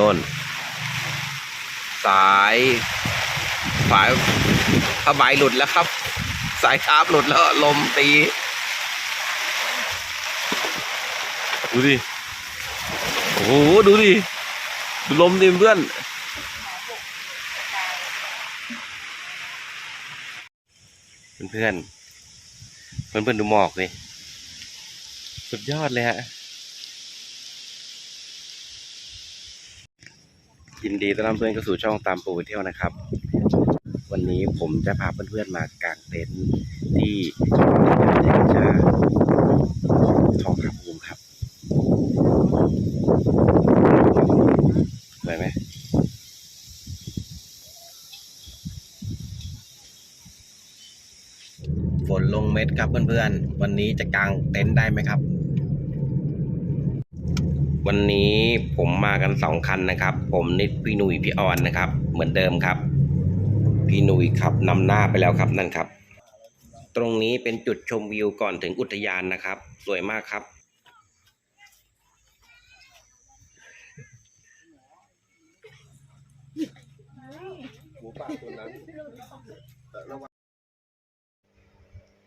โน่น สายฝายผ้าใบหลุดแล้วครับ สายคาบหลุดแล้ว ลมตี ดูดิ โอ้โห ดูดิ ดูลมดิเพื่อนเพื่อนเพื่อนเพื่อนดูหมอกเลยสุดยอดเลยฮะ ยินดีต้อนรับเพื่อนเข้าสู่ช่องตามปูเที่ยวนะครับ วันนี้ผมจะพาเพื่อนๆมากางเต็นท์ที่แห่งชาทองผาภูมิครับสวยไหมฝนลงเม็ดครับเพื่อนๆ วันนี้จะกางเต็นท์ได้ไหมครับ วันนี้ผมมากันสองคันนะครับ ผมนิดพี่หนุ่ยพี่ออนนะครับ เหมือนเดิมครับ พี่หนุ่ยครับนำหน้าไปแล้วครับนั่นครับ ตรงนี้เป็นจุดชมวิวก่อนถึงอุทยานนะครับ สวยมากครับ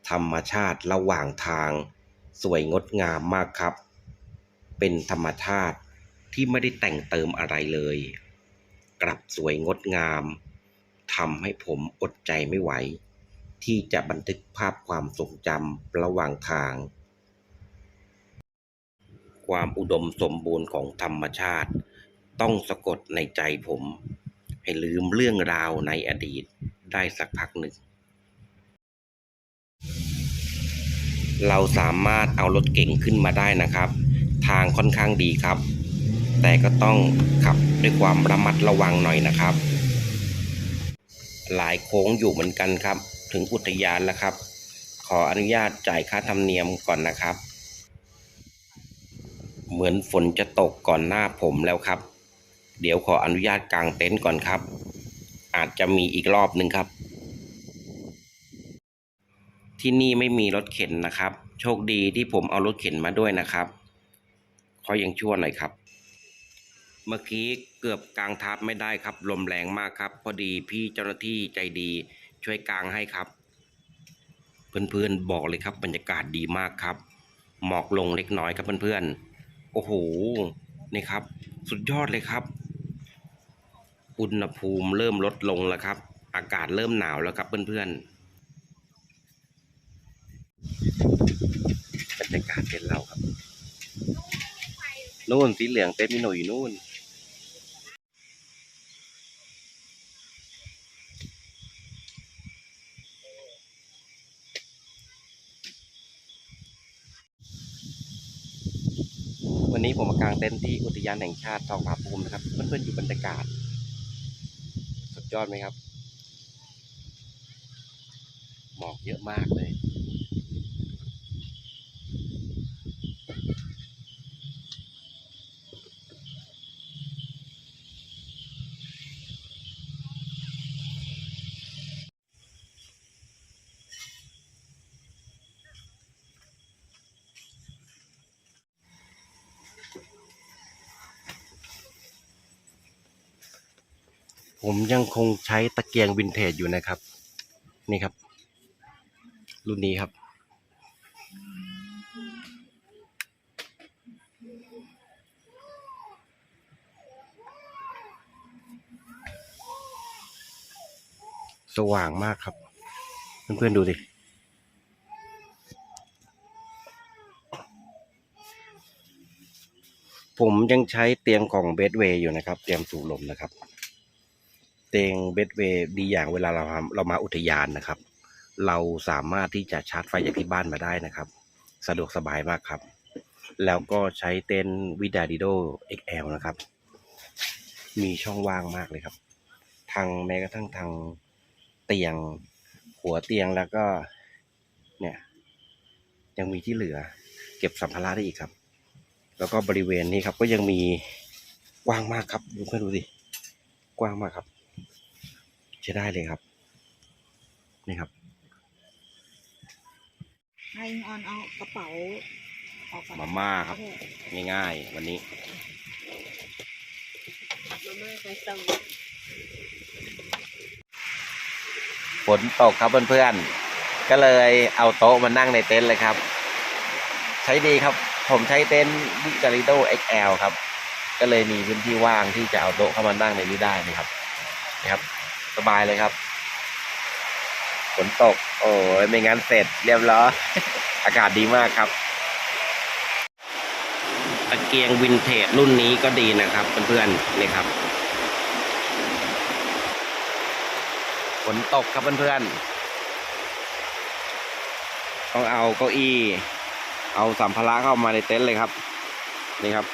ธรรมชาติระหว่างทาง สวยงดงามมากครับ เป็นธรรมชาติที่ไม่ได้แต่งเติมอะไรเลย กลับสวยงดงามทำให้ผมอดใจไม่ไหว ที่จะบันทึกภาพความทรงจำระหว่างทาง ความอุดมสมบูรณ์ของธรรมชาติ ต้องสะกดในใจผม ให้ลืมเรื่องราวในอดีตได้สักพักหนึ่ง เราสามารถเอารถเก๋งขึ้นมาได้นะครับ ทางค่อนข้างดีครับ แต่ก็ต้องขับด้วยความระมัดระวังหน่อยนะครับ หลายโค้งอยู่เหมือนกันครับ ถึงอุทยานแล้วครับ ขออนุญาตจ่ายค่าธรรมเนียมก่อนนะครับ เหมือนฝนจะตกก่อนหน้าผมแล้วครับ เดี๋ยวขออนุญาตกางเต็นท์ก่อนครับ อาจจะมีอีกรอบหนึ่งครับที่นี่ไม่มีรถเข็นนะครับ โชคดีที่ผมเอารถเข็นมาด้วยนะครับ เขอยังชั่วหน่อยครับ เมื่อกี้เกือบกลางทับไม่ได้ครับ ลมแรงมากครับ พอดีพี่เจ้าหน้าที่ใจดีช่วยกลางให้ครับ เพื่อนๆบอกเลยครับ บรรยากาศดีมากครับ หมอกลงเล็กน้อยครับเพื่อนๆ โอ้โห นี่ครับ สุดยอดเลยครับ อุณหภูมิเริ่มลดลงแล้วครับ อากาศเริ่มหนาวแล้วครับเพื่อนๆบรรยากาศเต็นเราครับ นู่นสีเหลืองเต็นมีหนุ่ยนู่นวันนี้ผมมากางเต็นท์ที่อุทยานแห่งชาติทองผาภูมินะครับเพื่อนๆอยู่บรรยากาศ สุดยอดไหมครับ หมอกเยอะมากเลย ผมยังคงใช้ตะเกียงวินเทจอยู่นะครับ นี่ครับ รุ่นนี้ครับ สว่างมากครับ เพื่อนๆดูดิผมยังใช้เตียงของเบดเวย์อยู่นะครับ เตรียมสูบลมนะครับ เตียงเบดเวย์ดีอย่างเวลาเราเรามาอุทยานนะครับ เราสามารถที่จะชาร์จไฟจากที่บ้านมาได้นะครับ สะดวกสบายมากครับ แล้วก็ใช้เต็นท์วิดาดิโด XL นะครับ มีช่องว่างมากเลยครับ ทางแม้กระทั่งทางเตียงหัวเตียงแล้วก็เนี่ยยังมีที่เหลือ เก็บสัมภาระได้อีกครับ แล้วก็บริเวณนี้ครับก็ยังมีกว้างมากครับดูเพื่อนดูดิกว้างมากครับ ใช้ได้เลยครับ นี่ครับให้ออนเอากระเป๋าออกก่อนมาม่าครับ ง่ายๆ วันนี้ มาม่าไปส่งฝนตกครับเพื่อนๆ ก็เลยเอาโต๊ะมานั่งในเต็นท์เลยครับ ใช้ดีครับ ผมใช้เต็นท์วิกาลิโด XL ครับ ก็เลยมีพื้นที่ว่างที่จะเอาโต๊ะเข้ามานั่งในนี้ได้นะครับนะครับ สบายเลยครับ ฝนตก โอ้ยไม่งั้นเสร็จเรียบร้อย อากาศดีมากครับตะเกียงวินเทจรุ่นนี้ก็ดีนะครับเพื่อนๆนี่ครับ ฝนตกครับเพื่อนๆต้องเอาเก้าอี้ เอาสัมภาระเข้ามาในเต็นท์เลยครับ นี่ครับ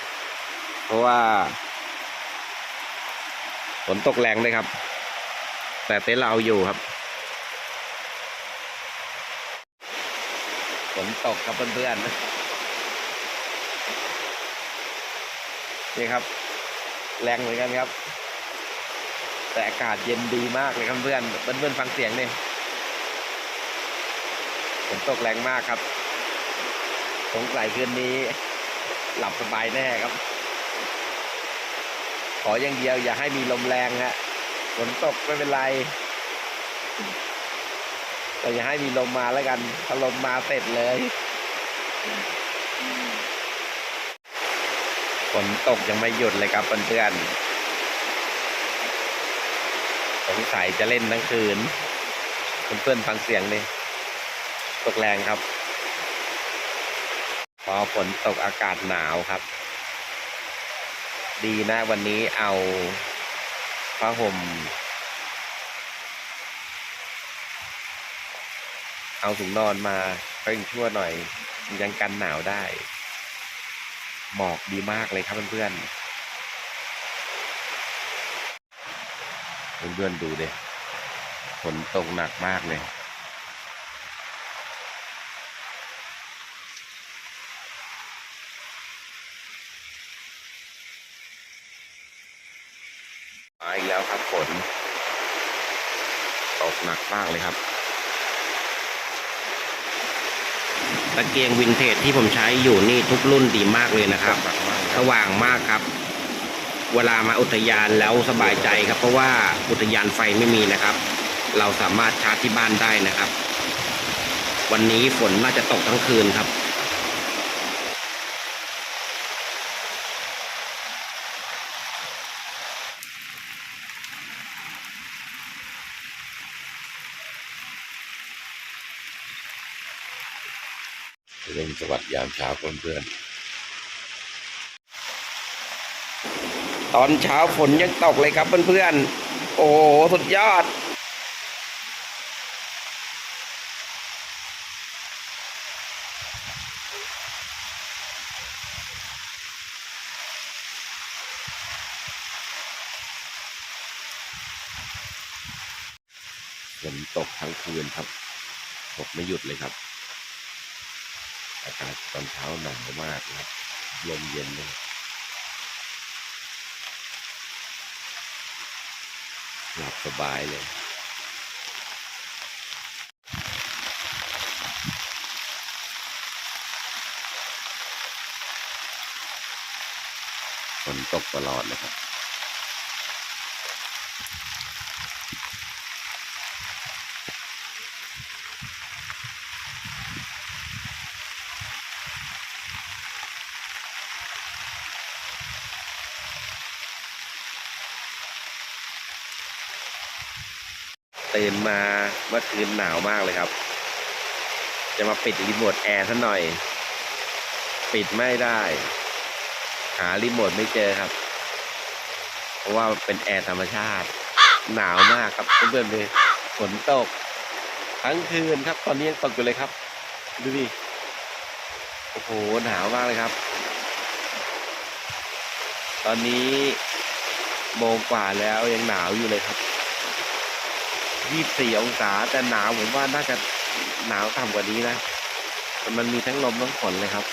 เพราะว่าฝนตกแรงเลยครับ แต่เต็นท์เราเอาอยู่ครับฝนตกครับเพื่อนๆนี่ครับ แรงเหมือนกันครับ แต่อากาศเย็นดีมากเลยครับเพื่อนเพื่อนๆฟังเสียงเนี่ยฝนตกแรงมากครับสงสัยคืนนี้ หลับสบายแน่ครับ ขออย่างเดียวอย่าให้มีลมแรงฮะ ฝนตกไม่เป็นไร แต่อย่าให้มีลมมาแล้วกันถ้าลมมาเสร็จเลย ฝนตกยังไม่หยุดเลยครับเพื่อนๆสงสัยจะเล่นทั้งคืน เพื่อนๆฟังเสียงเลยตกแรงครับ พอฝนตกอากาศหนาวครับ ดีนะวันนี้เอา ผ้าห่ม เอาถุงนอนมาเพิ่งชั่วหน่อย ยังกันหนาวได้ หมอกดีมากเลยครับเพื่อนๆเพื่อนๆดูเลยฝนตกหนักมากเลย มาอีกแล้วครับฝนตกหนักมากเลยครับ ตะเกียงวินเทจที่ผมใช้อยู่นี่ทุกรุ่นดีมากเลยนะครับ สว่างมากครับ เวลามาอุทยานแล้วสบายใจครับ เพราะว่าอุทยานไฟไม่มีนะครับ เราสามารถชาร์จที่บ้านได้นะครับ วันนี้ฝนน่าจะตกทั้งคืนครับ เร่งสวัสดยามเช้าเพื่อนๆตอนเช้าฝนยังตกเลยครับเพื่อนๆ โอ้โหสุดยอดฝนตกทั้งคืนครับ ตกไม่หยุดเลยครับ อากาศตอนเช้าหนาวมากนะครับลมเย็นเลยหลับสบายเลยฝนตกตลอดเลยครับ นมาเมื่อคืนหนาวมากเลยครับ จะมาปิดรีโมทแอร์ซะหน่อย ปิดไม่ได้ หารีโมทไม่เจอครับ เพราะว่าเป็นแอร์ธรรมชาติ หนาวมากครับเพื่อนๆเลยฝนตก ทั้งคืนครับ ตอนนี้ยังตกอยู่เลยครับ ดูดิโอ้โหหนาวมากเลยครับ ตอนนี้โมงกว่าแล้วยังหนาวอยู่เลยครับ ยี่สิบสี่องศาแต่หนาวผมว่าน่าจะหนาวต่ำกว่านี้นะแต่มันมีทั้งลมทั้งฝนเลยครับ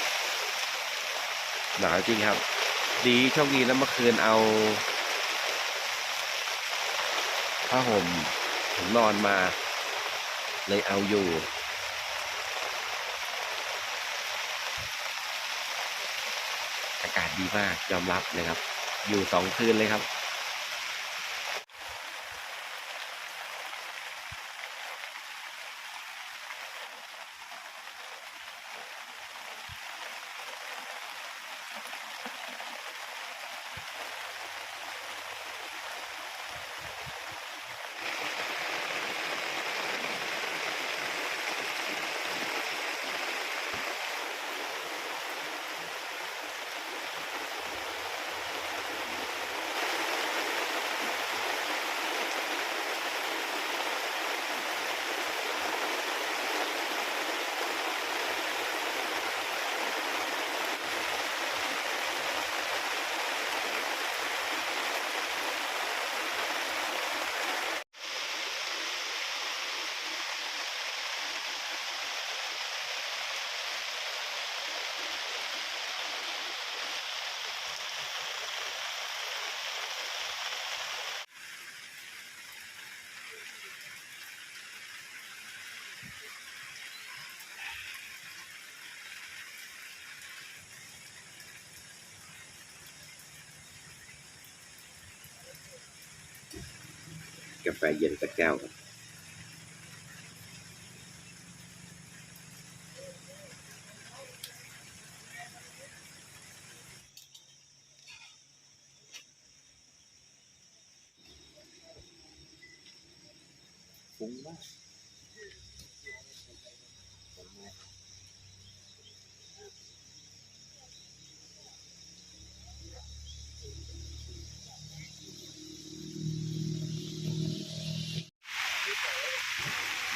หนาวจริงครับ ดีโชคดีนะเมื่อคืนเอาผ้าห่มถุงนอนมา เลยเอาอยู่ อากาศดีมากยอมรับเลยครับ อยู่สองคืนเลยครับ กาแฟเย็นสักแก้วครับ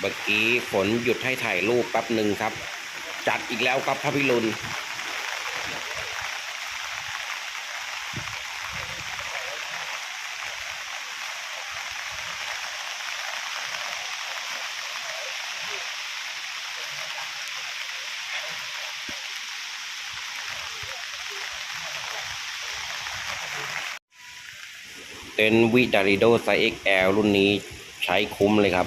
เมื่อกี้ฝนหยุดให้ถ่ายรูปแป๊บหนึ่งครับ จัดอีกแล้วครับพระพิรุณเต็นวิดาริโดไซส์ XL รุ่นนี้ใช้คุ้มเลยครับ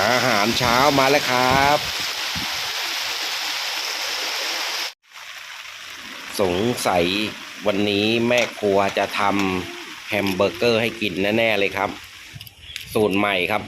อาหารเช้ามาแล้วครับ สงสัยวันนี้แม่ครัวจะทำแฮมเบอร์เกอร์ให้กินแน่ ๆ เลยครับ สูตรใหม่ครับ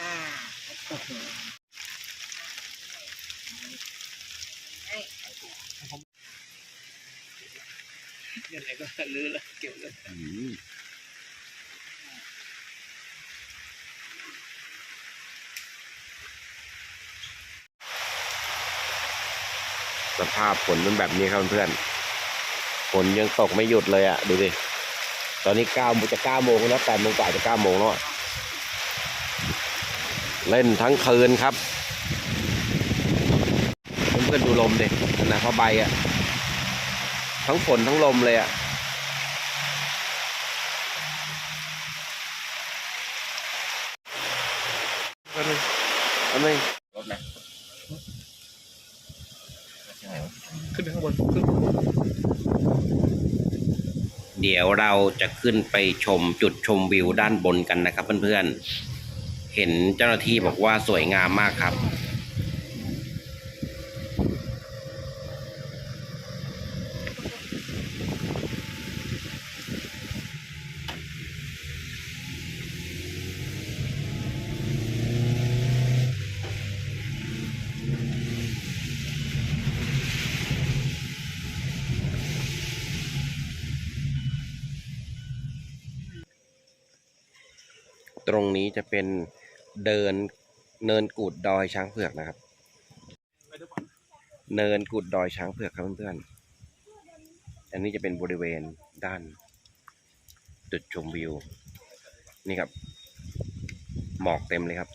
อ่าโอ้โห ยังไงก็ลื้อแล้วเก็บเลย ส ภาพฝนเป็นแบบนี้ครับเพื่อนฝนยังตกไม่หยุดเลยอะ่ะ ดูดิตอนนี้เก้าจะเก้าโมงแล้วแปดโมงกว่าจะเก้าโมงแล้วเล่นทั้งคืนครับเพื่อนดูลมดิขนาดผ้าใบอะ่ะ ทั้งฝนทั้งลมเลยอะ่ะอันนึงอันนึงรถนะ ขึ้นไปข้างบนขึ้นเดี๋ยวเราจะขึ้นไปชมจุดชมวิวด้านบนกันนะครับเพื่อนๆ เห็นเจ้าหน้าที่บอกว่าสวยงามมากครับ รงนี้จะเป็นเดินเนินกูดดอยช้างเผือกนะครับ เนินกูดดอยช้างเผือกครับเพื่อนๆอันนี้จะเป็นบริเวณด้านจุดชมวิว นี่ครับ หมอกเต็มเลยครับ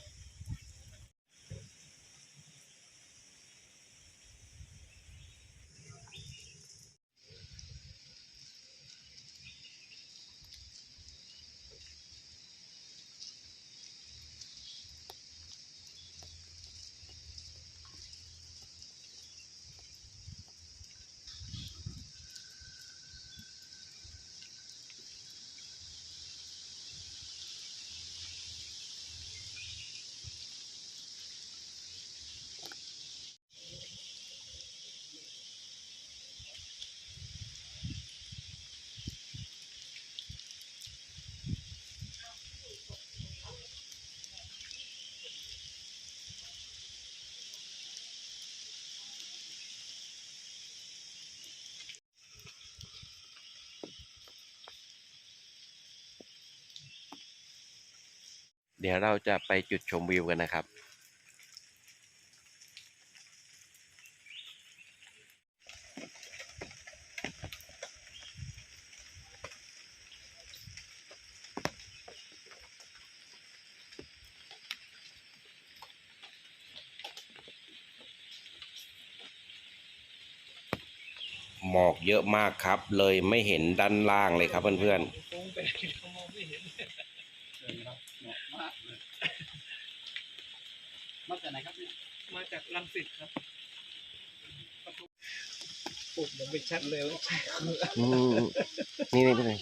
เดี๋ยวเราจะไปจุดชมวิวกันนะครับ หมอกเยอะมากครับ เลยไม่เห็นด้านล่างเลยครับเพื่อนๆ มาจากไหนครับเนี่ยมาจากลังสิตครับประตูปุ๊บยังไม่ชัดเลยว่าใช่คืออืมนี่นี่นี่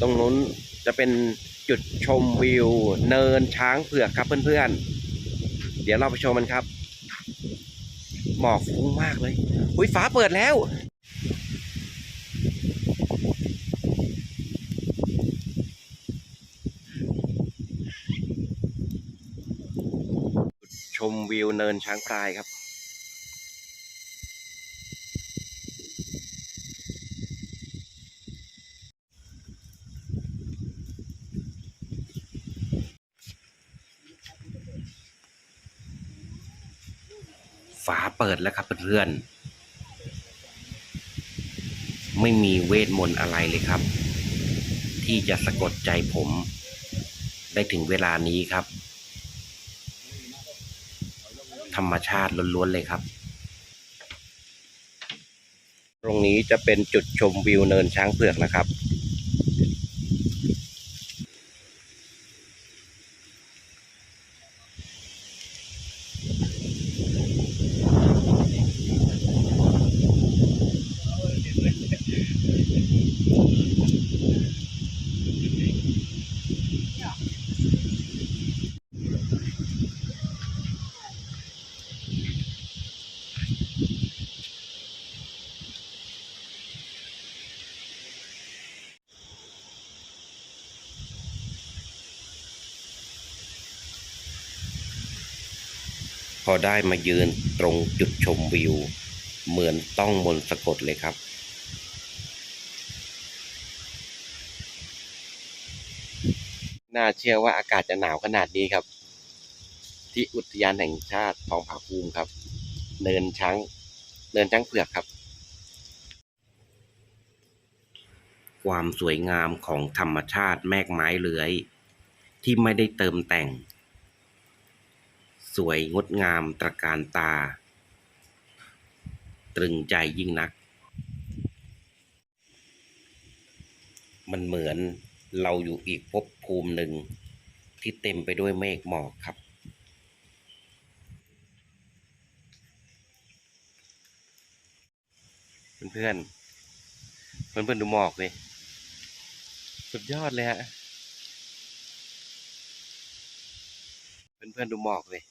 ตรงนู้นจะเป็นจุดชมวิว เนินช้างเผือกครับเพื่อนๆ เดี๋ยวเราไปชมมันครับ หมอกฟุ้งมากเลยอุ้ยฟ้าเปิดแล้วชมวิวเนินช้างพลายครับาเปิดแล้วครับเพื่อนๆ ไม่มีเวทมนต์อะไรเลยครับ ที่จะสะกดใจผมได้ถึงเวลานี้ครับ ธรรมชาติล้วนๆเลยครับ ตรงนี้จะเป็นจุดชมวิวเนินช้างเผือกนะครับ อได้มายืนตรงจุดชมวิว เหมือนต้องมนต์สะกดเลยครับ น่าเชื่อว่าอากาศจะหนาวขนาดนี้ครับ ที่อุทยานแห่งชาติทองผาภูมิครับ เนินช้างเนินช้างเผือกครับ ความสวยงามของธรรมชาติแมกไม้เลื้อย ที่ไม่ได้เติมแต่ง วยงดงามตระการตา ตรึงใจยิ่งนัก มันเหมือนเราอยู่อีกภพภูมิหนึ่ง ที่เต็มไปด้วยเมฆหมอกครับ เพื่อนๆเพื่อนดูหมอกเลยสุดยอดเลยฮะ เพื่อนๆดูหมอกเลย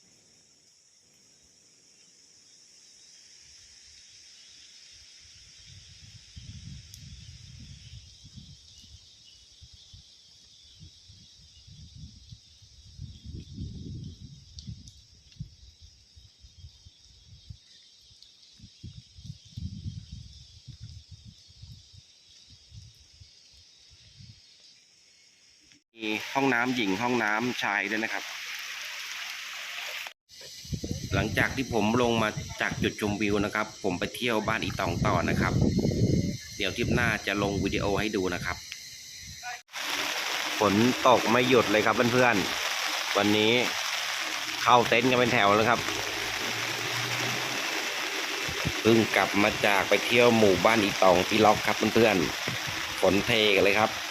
มีห้องน้ำหญิงห้องน้ำชายด้วยนะครับ หลังจากที่ผมลงมาจากจุดชมวิวนะครับ ผมไปเที่ยวบ้านอีตองต่อนะครับ เดี๋ยวทริปหน้าจะลงวิดีโอให้ดูนะครับฝนตกไม่หยุดเลยครับเพื่อนๆ วันนี้เข้าเต็นท์กันเป็นแถวแล้วครับเพิ่งกลับมาจากไปเที่ยวหมู่บ้านอีตองที่ล็อกครับเพื่อนๆฝนเทกันเลยครับ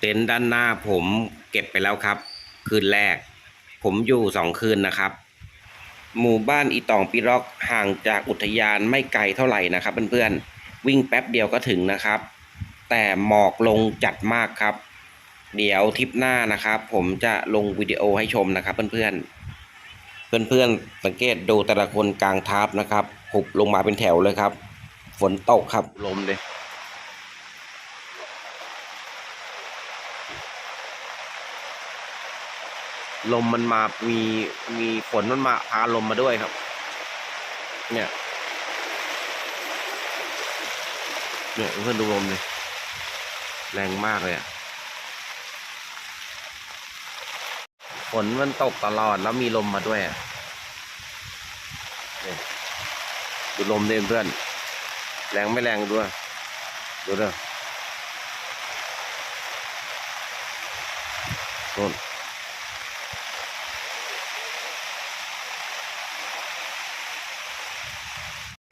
เต็นท์ด้านหน้าผมเก็บไปแล้วครับ คืนแรก ผมอยู่สองคืนนะครับ หมู่บ้านอีตองปีร็อกห่างจากอุทยานไม่ไกลเท่าไหร่นะครับเพื่อนๆวิ่งแป๊บเดียวก็ถึงนะครับ แต่หมอกลงจัดมากครับ เดี๋ยวทริปหน้านะครับ ผมจะลงวิดีโอให้ชมนะครับเพื่อนๆเพื่อนๆสังเกตดูแต่ละคนกลางทับนะครับหุบลงมาเป็นแถวเลยครับ ฝนตกครับลมเลย ลมมันมามีมีฝนมันมาพาลมมาด้วยครับ เนี่ยเนี่ยเพื่อนดูลมเลยแรงมากเลยอะฝนมันตกตลอดแล้วมีลมมาด้วยอะนี่ดูลมเดิเพื่อน แรงไม่แรงด้วย ดูเด้อนู่น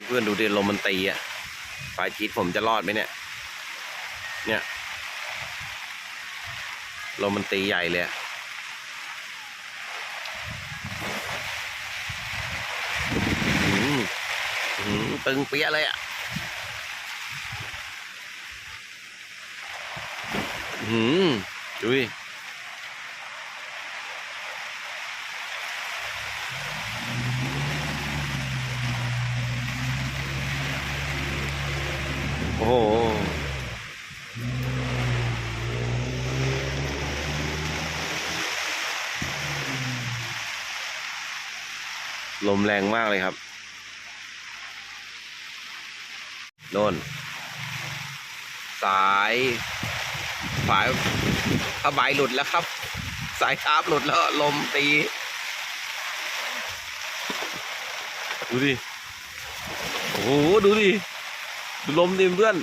พื่อนดูดิลมมันตีอะปลายชีตผมจะรอดไหมเนี่ย เนี่ยลมมันตีใหญ่เลยอะหืออื้อหือตึงเปี้ยเลยอะหืมดูดิ โอ้โห ลมแรงมากเลยครับ โน่น สายฝายผ้าใบหลุดแล้วครับ สายชาร์ปหลุดแล้ว ลมตี ดูดิ โอ้โห ดูดิ ลมดิเพื่อน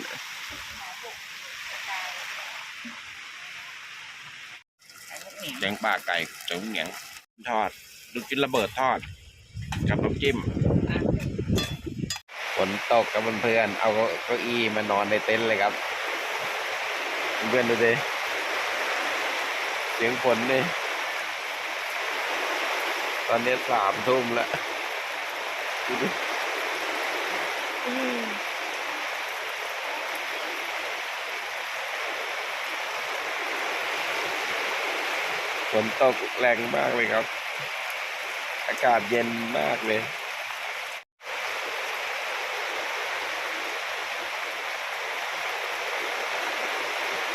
แกงป่าไก่จุ๋มเหนียงทอด ลูกชิ้นระเบิดทอด กับน้ำจิ้มฝนตกกับเพื่อนๆเอาเก้าอี้มานอนในเต็นท์เลยครับ เพื่อนดูดิเสียงฝนนี่ตอนนี้สามทุ่มแล้วดูดิฝ นตกแรงมากเลยครับ อากาศเย็นมากเลย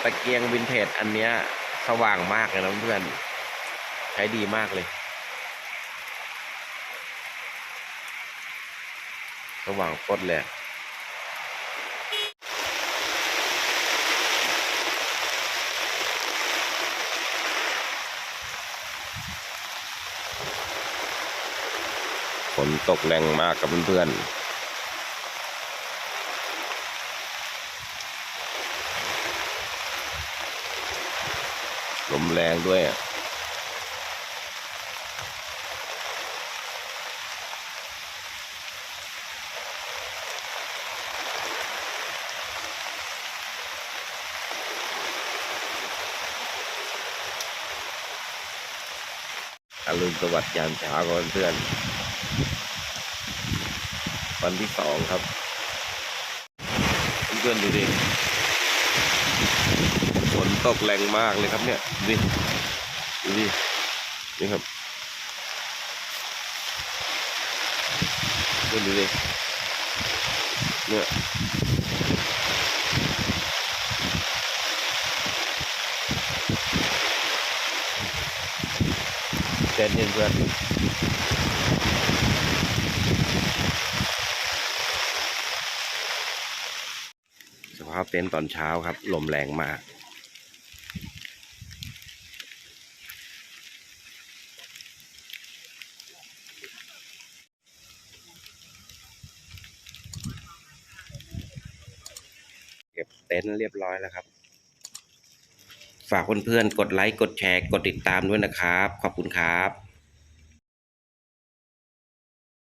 ตะเกียงวินเทจอันเนี้ย สว่างมากเลยนะเพื่อน ใช้ดีมากเลย สว่างโคตรเลย ฝนตกแรงมากกับเพื่อนๆลมแรงด้วยอะ อรุณสวัสดิ์ยามเช้าก่อนเพื่อนวันที่สองครับเพื่อนดูดิฝนตกแรงมากเลยครับเนี่ยดูดิดูดินี่ครับดูดิเนี่ย เต้นเพื่อนสภาพเต็นท์ตอนเช้าครับ ลมแรงมากเก็บเต็นท์เรียบร้อยแล้วครับ ฝากเพื่อนๆกดไลค์กดแชร์ กดติดตามด้วยนะครับ ขอบคุณครับ